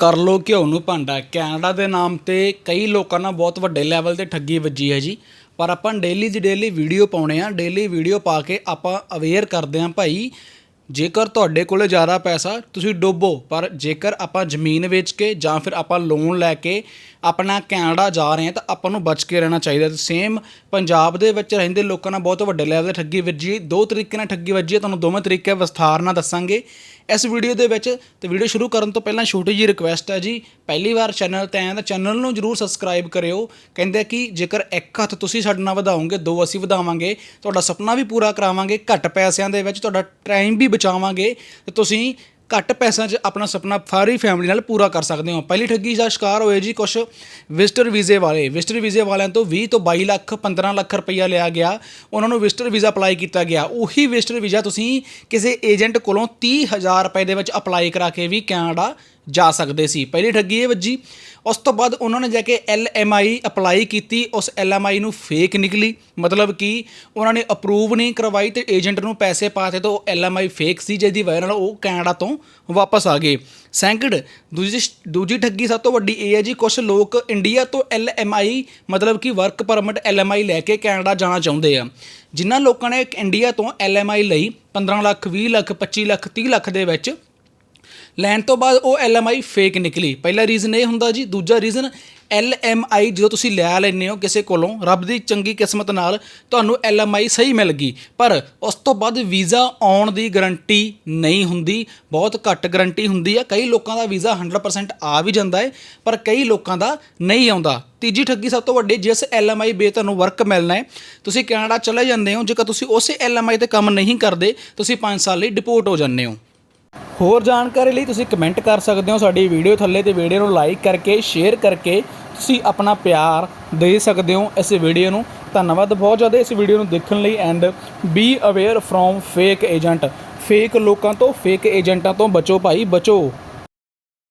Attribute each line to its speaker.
Speaker 1: ਕਰ ਲੋ ਘਿਓ ਨੂੰ ਭਾਂਡਾ। ਕੈਨੇਡਾ ਦੇ ਨਾਮ ਤੇ ਕਈ ਲੋਕਾਂ ਨਾਲ ਬਹੁਤ ਵੱਡੇ ਲੈਵਲ ਤੇ ਠੱਗੀ ਵੱਜੀ ਹੈ ਜੀ। ਪਰ ਆਪਾਂ ਡੇਲੀ ਦੀ ਡੇਲੀ ਵੀਡੀਓ ਪਾਉਣੇ ਆ। ਡੇਲੀ ਵੀਡੀਓ ਪਾ ਕੇ ਆਪਾਂ ਅਵੇਅਰ ਕਰਦੇ ਆ ਭਾਈ, ਜੇਕਰ ਤੁਹਾਡੇ ਕੋਲੇ ਜ਼ਿਆਦਾ ਪੈਸਾ, ਤੁਸੀਂ ਡੋਬੋ। ਪਰ ਜੇਕਰ ਆਪਾਂ ਜ਼ਮੀਨ ਵੇਚ ਕੇ ਜਾਂ ਫਿਰ ਆਪਾਂ ਲੋਨ ਲੈ ਕੇ ਆਪਣਾ ਕੈਨੇਡਾ ਜਾ ਰਹੇ ਹਾਂ ਤਾਂ ਆਪਾਂ ਨੂੰ ਬਚ ਕੇ ਰਹਿਣਾ ਚਾਹੀਦਾ। ਤੇ ਸੇਮ ਪੰਜਾਬ ਦੇ ਵਿੱਚ ਰਹਿੰਦੇ ਲੋਕਾਂ ਨਾਲ ਬਹੁਤ ਵੱਡੇ ਲੈਵਲ ਤੇ ਠੱਗੀ ਵੱਜੀ। ਦੋ ਤਰੀਕੇ ਨਾਲ ਠੱਗੀ ਵੱਜੀ ਤੁਹਾਨੂੰ ਦੋਵੇਂ ਤਰੀਕੇ ਵਿਸਥਾਰ ਨਾਲ ਦੱਸਾਂਗੇ। ਇਸ ਵੀਡੀਓ ਦੇ ਵਿੱਚ ਤੇ ਵੀਡੀਓ ਸ਼ੁਰੂ ਕਰਨ ਤੋਂ ਪਹਿਲਾਂ ਛੋਟੀ ਜਿਹੀ ਰਿਕੁਐਸਟ ਹੈ ਜੀ। ਪਹਿਲੀ ਵਾਰ ਚੈਨਲ ਤੇ ਆਏ ਤਾਂ ਚੈਨਲ ਨੂੰ ਜਰੂਰ ਸਬਸਕ੍ਰਾਈਬ ਕਰਿਓ। ਕਹਿੰਦੇ ਕਿ ਜੇਕਰ ਇੱਕ ਹੱਥ ਤੁਸੀਂ ਸਾਡੇ ਨਾਲ ਵਧਾਓਗੇ, ਦੋ ਅਸੀਂ ਵਧਾਵਾਂਗੇ, ਤੁਹਾਡਾ ਸੁਪਨਾ ਵੀ ਪੂਰਾ ਕਰਾਵਾਂਗੇ, ਘੱਟ ਪੈਸਿਆਂ ਦੇ ਵਿੱਚ ਤੁਹਾਡਾ ਟਾਈਮ ਵੀ ਬਚਾਵਾਂਗੇ ਤੇ ਤੁਸੀਂ ਘੱਟ ਪੈਸਿਆਂ 'ਚ ਆਪਣਾ ਸੁਪਨਾ ਸਾਰੀ ਫੈਮਿਲੀ ਨਾਲ ਪੂਰਾ ਕਰ ਸਕਦੇ ਹੋ। ਪਹਿਲੀ ਠੱਗੀ ਦਾ ਸ਼ਿਕਾਰ ਹੋਏ ਜੀ ਕੁਝ ਵਿਜ਼ਟਰ ਵੀਜ਼ੇ ਵਾਲੇ। ਵਿਜ਼ਟਰ ਵੀਜ਼ੇ ਵਾਲਿਆਂ ਤੋਂ 20 ਤੋਂ 22 ਲੱਖ 15 ਲੱਖ ਰੁਪਈਆ ਲਿਆ ਗਿਆ। ਉਹਨਾਂ ਨੂੰ ਵਿਜ਼ਟਰ ਵੀਜ਼ਾ ਅਪਲਾਈ ਕੀਤਾ ਗਿਆ। ਉਹੀ ਵਿਜ਼ਟਰ ਵੀਜ਼ਾ ਤੁਸੀਂ ਕਿਸੇ ਏਜੰਟ ਕੋਲੋਂ 30000 ਰੁਪਏ ਦੇ ਵਿੱਚ ਅਪਲਾਈ ਕਰਾ ਕੇ ਵੀ ਕੈਨੇਡਾ ਜਾ ਸਕਦੇ ਸੀ। ਪਹਿਲੀ ਠੱਗੀ ਇਹ ਵੱਜੀ। ਉਸ ਤੋਂ ਬਾਅਦ ਉਹਨਾਂ ਨੇ ਜਾ ਕੇ ਐਲ ਅਪਲਾਈ ਕੀਤੀ। ਉਸ ਐਲ ਨੂੰ ਫੇਕ ਨਿਕਲੀ। ਮਤਲਬ ਕਿ ਉਹਨਾਂ ਨੇ ਅਪਰੂਵ ਨਹੀਂ ਕਰਵਾਈ ਤੇ ਏਜੰਟ ਨੂੰ ਪੈਸੇ ਪਾਤੇ ਤਾਂ ਉਹ ਐਲ ਫੇਕ ਸੀ ਜਿਹਦੀ ਵਜ੍ਹਾ ਨਾਲ ਉਹ ਕੈਨੇਡਾ ਤੋਂ ਵਾਪਸ ਆ ਗਏ। ਸੈਂਕੜ। ਦੂਜੀ ਦੂਜੀ ਠੱਗੀ ਸਭ ਤੋਂ ਵੱਡੀ ਇਹ ਹੈ ਜੀ ਕੁਝ ਲੋਕ ਇੰਡੀਆ ਤੋਂ ਐਲ ਮਤਲਬ ਕਿ ਵਰਕ ਪਰਮਿਟ ਐਲ ਲੈ ਕੇ ਕੈਨੇਡਾ ਜਾਣਾ ਚਾਹੁੰਦੇ ਆ। ਜਿਨ੍ਹਾਂ ਲੋਕਾਂ ਨੇ ਇੰਡੀਆ ਤੋਂ ਐਲ ਲਈ 15 ਲੱਖ 20 ਲੱਖ 25 ਲੱਖ 30 ਲੱਖ ਦੇ ਵਿੱਚ ਲੈਣ ਤੋਂ ਬਾਅਦ ਉਹ LMI ਫੇਕ ਨਿਕਲੀ। ਪਹਿਲਾ ਰੀਜ਼ਨ ਇਹ ਹੁੰਦਾ ਜੀ, ਦੂਜਾ ਰੀਜ਼ਨ LMI ਜਦੋਂ ਤੁਸੀਂ ਲੈ ਲੈਂਦੇ ਹੋ ਕਿਸੇ ਕੋਲੋਂ, ਰੱਬ ਦੀ ਚੰਗੀ ਕਿਸਮਤ ਨਾਲ ਤੁਹਾਨੂੰ LMI ਸਹੀ ਮਿਲ ਗਈ। ਪਰ ਉਸ ਤੋਂ ਬਾਅਦ ਵੀਜ਼ਾ ਆਉਣ ਦੀ ਗਾਰੰਟੀ ਨਹੀਂ ਹੁੰਦੀ। ਬਹੁਤ ਘੱਟ ਗਾਰੰਟੀ ਹੁੰਦੀ ਆ। ਕਈ ਲੋਕਾਂ ਦਾ ਵੀਜ਼ਾ 100% ਆ ਵੀ ਜਾਂਦਾ ਹੈ, ਪਰ ਕਈ ਲੋਕਾਂ ਦਾ ਨਹੀਂ ਆਉਂਦਾ। ਤੀਜੀ ਠੱਗੀ ਸਭ ਤੋਂ ਵੱਡੀ, ਜਿਸ LMI ਬੇ ਤੁਹਾਨੂੰ ਵਰਕ ਮਿਲਣਾ ਹੈ, ਤੁਸੀਂ ਕੈਨੇਡਾ ਚਲੇ ਜਾਂਦੇ ਹੋ, ਜੇਕਰ ਤੁਸੀਂ ਉਸੇ LMI ਤੇ ਕੰਮ ਨਹੀਂ ਕਰਦੇ, ਤੁਸੀਂ 5 ਸਾਲ ਲਈ ਡਿਪੋਰਟ ਹੋ ਜਾਂਦੇ ਹੋ। ਹੋਰ ਜਾਣਕਾਰੀ ਲਈ ਤੁਸੀਂ ਕਮੈਂਟ ਕਰ ਸਕਦੇ ਹੋ ਸਾਡੀ ਵੀਡੀਓ ਥੱਲੇ ਤੇ ਵੀਡੀਓ ਨੂੰ ਲਾਈਕ ਕਰਕੇ, ਸ਼ੇਅਰ ਕਰਕੇ ਤੁਸੀਂ ਆਪਣਾ ਪਿਆਰ ਦੇ ਸਕਦੇ ਹੋ ਇਸ ਵੀਡੀਓ ਨੂੰ। ਧੰਨਵਾਦ ਬਹੁਤ ਜ਼ਿਆਦਾ ਇਸ ਵੀਡੀਓ ਨੂੰ ਦੇਖਣ ਲਈ and be aware from fake agent fake ਲੋਕਾਂ ਤੋਂ ਫੇਕ ਏਜੰਟਾਂ ਤੋਂ ਬਚੋ ਭਾਈ, ਬਚੋ।